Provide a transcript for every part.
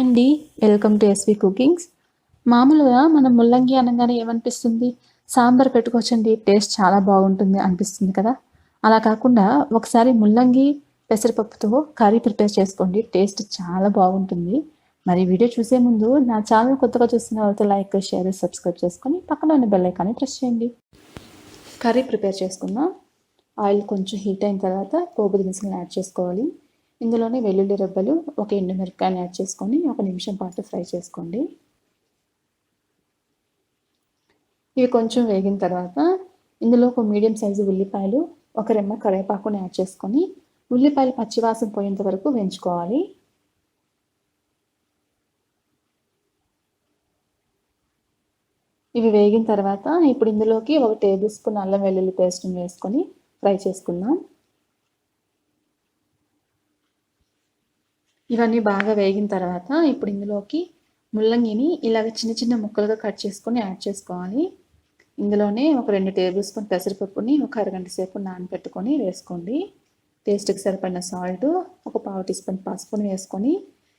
అండి welcome to SV cookings. మామూలుగా మనం ముల్లంగి అనగానే ఏమనిపిస్తుంది? సాంబార్ పెట్టుకోవచ్చండి టేస్ట్ చాలా బాగుంటుంది అనిపిస్తుంది కదా. అలా కాకుండా ఒకసారి ముల్లంగి పెసరపప్పుతో కర్రీ ప్రిపేర్ చేసుకోండి టేస్ట్ చాలా బాగుంటుంది. మరి వీడియో చూసే ముందు నా ఛానల్ కొత్తగా చూసిన వాళ్ళతో లైక్ షేర్ సబ్స్క్రైబ్ చేసుకొని పక్కన ఉన్న బెల్ ఐకాన్ని ప్రెస్ చేయండి. కర్రీ ప్రిపేర్ చేసుకుందాం. ఆయిల్ కొంచెం హీట్ అయిన తర్వాత పోపు దినుసులను యాడ్ చేసుకోవాలి. ఇందులోనే వెల్లుల్లి రెబ్బలు ఒక ఎండు మిరపకాయని యాడ్ చేసుకొని ఒక నిమిషం పాటు ఫ్రై చేసుకోండి. ఇవి కొంచెం వేగిన తర్వాత ఇందులో ఒక మీడియం సైజు ఉల్లిపాయలు ఒక రెమ్మ కరివేపాకుని యాడ్ చేసుకొని ఉల్లిపాయలు పచ్చివాసన పోయేంత వరకు వేయించుకోవాలి. ఇవి వేగిన తర్వాత ఇప్పుడు ఇందులోకి ఒక టేబుల్ స్పూన్ అల్లం వెల్లుల్లి పేస్ట్ని వేసుకొని ఫ్రై చేసుకుందాం. ఇవన్నీ బాగా వేగిన తర్వాత ఇప్పుడు ఇందులోకి ముల్లంగిని ఇలాగ చిన్న చిన్న ముక్కలుగా కట్ చేసుకొని యాడ్ చేసుకోవాలి. ఇందులోనే ఒక రెండు టేబుల్ స్పూన్ పెసరపప్పుని ఒక అరగంట సేపు నానబెట్టుకొని వేసుకోండి. టేస్ట్కి సరిపడిన సాల్ట్ ఒక పావు టీ స్పూన్ పసుపుని వేసుకొని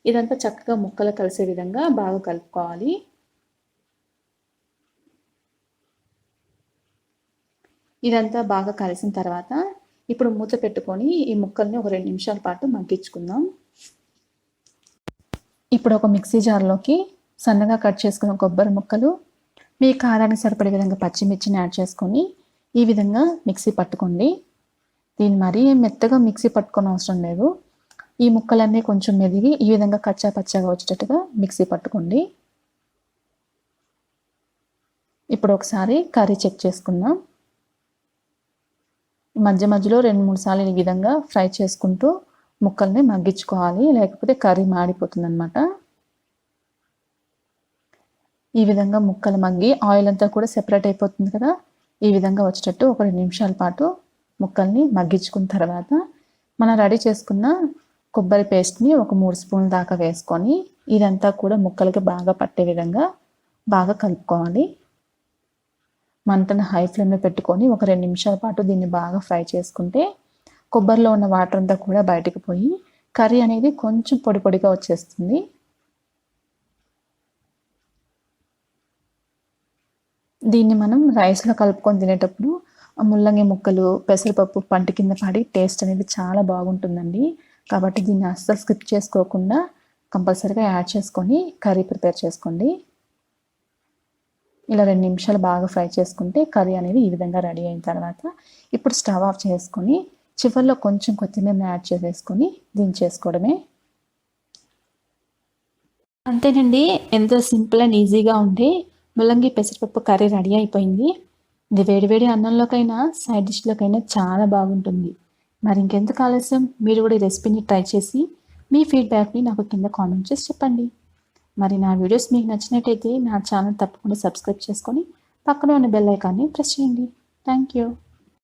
ఇదంతా చక్కగా ముక్కలు కలిసే విధంగా బాగా కలుపుకోవాలి. ఇదంతా బాగా కలిసిన తర్వాత ఇప్పుడు మూత పెట్టుకొని ఈ ముక్కల్ని ఒక రెండు నిమిషాల పాటు మగ్గించుకుందాం. ఇప్పుడు ఒక మిక్సీ జార్లోకి సన్నగా కట్ చేసుకున్న కొబ్బరి ముక్కలు మీ కారానికి సరిపడే విధంగా పచ్చిమిర్చిని యాడ్ చేసుకొని ఈ విధంగా మిక్సీ పట్టుకోండి. దీన్ని మరీ మెత్తగా మిక్సీ పట్టుకొని అవసరం లేదు. ఈ ముక్కలన్నీ కొంచెం మెదిగి ఈ విధంగా కచ్చా పచ్చాగా వచ్చేటట్టుగా మిక్సీ పట్టుకోండి. ఇప్పుడు ఒకసారి కర్రీ చెక్ చేసుకుందాం. మధ్య మధ్యలో రెండు మూడు సార్లు ఈ విధంగా ఫ్రై చేసుకుంటూ ముక్కల్ని మగ్గించుకోవాలి లేకపోతే కర్రీ మాడిపోతుంది అనమాట ఈ విధంగా ముక్కలు మగ్గి ఆయిల్ అంతా కూడా సెపరేట్ అయిపోతుంది కదా ఈ విధంగా వచ్చేటట్టు ఒక రెండు నిమిషాల పాటు ముక్కల్ని మగ్గించుకున్న తర్వాత మనం రెడీ చేసుకున్న కొబ్బరి పేస్ట్ని ఒక మూడు స్పూన్ల దాకా వేసుకొని ఇదంతా కూడా ముక్కలకి బాగా పట్టే విధంగా బాగా కలుపుకోవాలి. మంటను హై ఫ్లేమ్లో పెట్టుకొని ఒక రెండు నిమిషాల పాటు దీన్ని బాగా ఫ్రై చేసుకుంటే కొబ్బరిలో ఉన్న వాటర్ అంతా కూడా బయటకు పోయి కర్రీ అనేది కొంచెం పొడి పొడిగా వచ్చేస్తుంది. దీన్ని మనం రైస్లో కలుపుకొని తినేటప్పుడు ముల్లంగి ముక్కలు పెసరపప్పు పంట కింద పడి టేస్ట్ అనేది చాలా బాగుంటుందండి. కాబట్టి దీన్ని అస్సలు స్కిప్ చేసుకోకుండా కంపల్సరీగా యాడ్ చేసుకొని కర్రీ ప్రిపేర్ చేసుకోండి. ఇలా రెండు నిమిషాలు బాగా ఫ్రై చేసుకుంటే కర్రీ అనేది ఈ విధంగా రెడీ అయిన తర్వాత ఇప్పుడు స్టవ్ ఆఫ్ చేసుకొని చివరిలో కొంచెం కొత్తిమీరని యాడ్ చేసేసుకొని దించేసుకోవడమే. అంతేనండి ఎంతో సింపుల్ అండ్ ఈజీగా ఉండి ముల్లంగి పెసరపప్పు కర్రీ రెడీ అయిపోయింది. ఇది వేడివేడి అన్నంలోకైనా సైడ్ డిష్లోకైనా చాలా బాగుంటుంది. మరి ఇంకెందుకు ఆలస్యం? మీరు కూడా ఈ రెసిపీని ట్రై చేసి మీ ఫీడ్బ్యాక్ని నాకు కింద కామెంట్ చేసి చెప్పండి. మరి నా వీడియోస్ మీకు నచ్చినట్టయితే నా ఛానల్ తప్పకుండా సబ్స్క్రైబ్ చేసుకొని పక్కన ఉన్న బెల్ ఐకాన్ని ప్రెస్ చేయండి. Thank you.